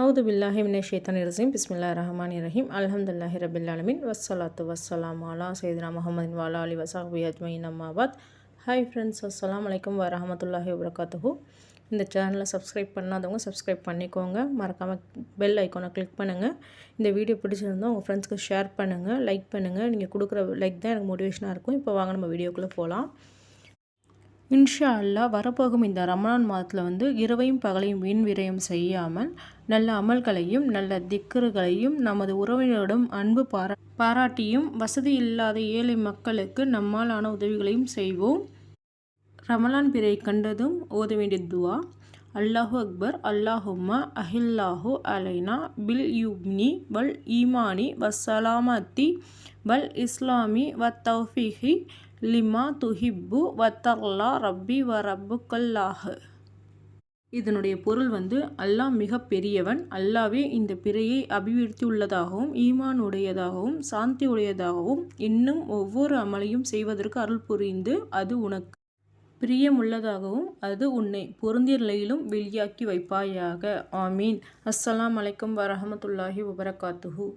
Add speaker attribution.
Speaker 1: அவுது பில்லாஹி மினே ஷேத்தான் ரசீம் பிஸ்மில்லா ரஹ்மான் இரஹீம் அலமதுல்லாஹி ரபில் அலமின் வசலாம் வஸ்ஸலாம் அலா சைதனா முகமதின் வாலா அலி வசாஹி அஜ்மயின் அம்மாபாத் ஹாய் ஃப்ரெண்ட்ஸ் அஸ்லாம் வலைக்கம் வரஹமத்துல்லாஹி வபரகாத்துஹு இந்த சேனலை சப்ஸ்கிரைப் பண்ணாதவங்க சப்ஸ்கிரைப் பண்ணிக்கோங்க. மறக்காமல் பெல் ஐக்கானை கிளிக் பண்ணுங்கள் இந்த வீடியோ பிடிச்சிருந்தா உங்கள் ஃப்ரெண்ட்ஸ்க்கு ஷேர் பண்ணுங்கள் லைக் பண்ணுங்கள் நீங்கள் கொடுக்குற லைக் தான் எனக்கு மோட்டிவேஷனாக இருக்கும். இப்போ வாங்க நம்ம வீடியோக்குள்ளே போகலாம் இன்ஷா அல்லா வரப்போகும் இந்த ரமணான் மாதத்தில் வந்து இரவையும் பகலையும் வீண் விரயம் செய்யாமல் நல்ல அமல்களையும் நல்ல திக்கர்களையும் நமது உறவினரிடம் அன்பு பாரா பாராட்டியும் வசதி இல்லாத ஏழை மக்களுக்கு நம்மாலான உதவிகளையும் செய்வோம். ரமலான் பிறை கண்டதும் ஓத வேண்டிய துவா. அல்லாஹு அக்பர். அல்லாஹும்மா அஹில்லாஹு அலைனா பில் யுப்னி வல் ஈமானி வசலாமத்தி வல் இஸ்லாமி வ தௌஃபிஹி லிமா துஹிப்பு வத்தர்லா ரப்பி வ ரப்புக்கல்லாஹ். இதனுடைய பொருள் வந்து அல்லாஹ் மிக பெரியவன் அல்லாவே இந்த பிறையை அபிவிருத்தி உள்ளதாகவும் ஈமான் உடையதாகவும் சாந்தி உடையதாகவும் இன்னும் ஒவ்வொரு அமலையும் செய்வதற்கு அருள் புரிந்து அது உனக்கு பிரியமுள்ளதாகவும் அது உன்னை பொருந்திய நிலையிலும் வெளியாக்கி வைப்பாயாக. ஆமீன். அஸ்ஸலாம் வலைக்கம் வரஹமத்துல்லாஹி வபரகாத்துஹூ.